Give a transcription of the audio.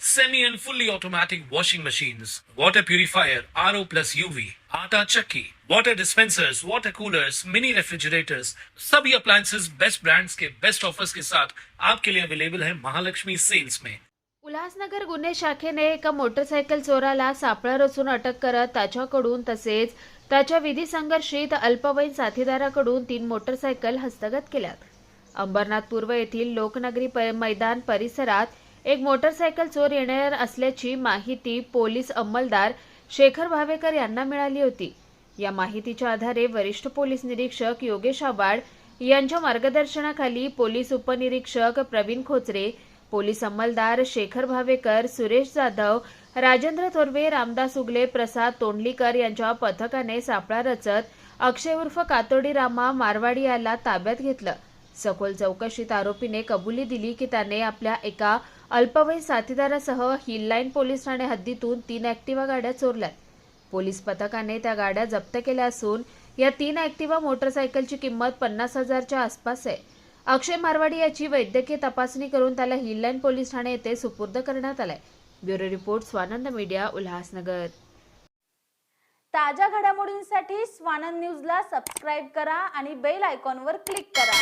semi and fully automatic washing machines, water purifier, RO plus UV, आटा chakki, water dispensers, water coolers, mini refrigerators, सभी appliances. Best brands के best offers के साथ आपके लिए available है महालक्ष्मी सेल्स में उल्हासनगर गुन्हे शाखेने एका मोटरसायकल चोराला सापळा रचून अटक करत त्याच्याकडून तसेच त्याच्या विधी संघर्षित अल्पवयीन साथीदाराकडून तीन मोटरसायकल हस्तगत केल्यात. अंबरनाथ पूर्व येथील लोकनगरी मैदान परिसरात एक मोटरसायकल चोर येणार असल्याची माहिती पोलीस अंमलदार शेखर भावेकर यांना मिळाली होती. या माहितीच्या आधारे वरिष्ठ पोलीस निरीक्षक योगेश आव्हाड यांच्या मार्गदर्शनाखाली पोलीस उपनिरीक्षक प्रवीण खोचरे पोलीस अंमलदार शेखर भावेकर सुरेश जाधव राजेंद्र थोरवे रामदास उगले प्रसाद तोंडलीकर यांच्या पथकाने सापळा रचत अक्षय उर्फ कातोडी रामा मारवाडी याला ताब्यात घेतलं. सखोल चौकशीत आरोपीने कबुली दिली की त्याने आपल्या एका अल्पवयीन साथीदारासह हिललाईन पोलीस ठाणे हद्दीतून तीन ॲक्टिवा गाड्या चोरल्यात. पोलीस पथकाने त्या गाड्या जप्त केल्या असून या तीन ॲक्टिवा मोटरसायकलची किंमत पन्नास हजारच्या आसपास आहे. अक्षय मारवाडी याची वैद्यकीय तपासणी करून त्याला हिललाईन पोलीस ठाणे येथे सुपूर्द करण्यात आलाय. Bureau report Swanand media Ulhasnagar. ताज्या घडामोडींसाठी स्वानंद न्यूजला सबस्क्राईब करा आणि बेल आयकॉनवर क्लिक करा.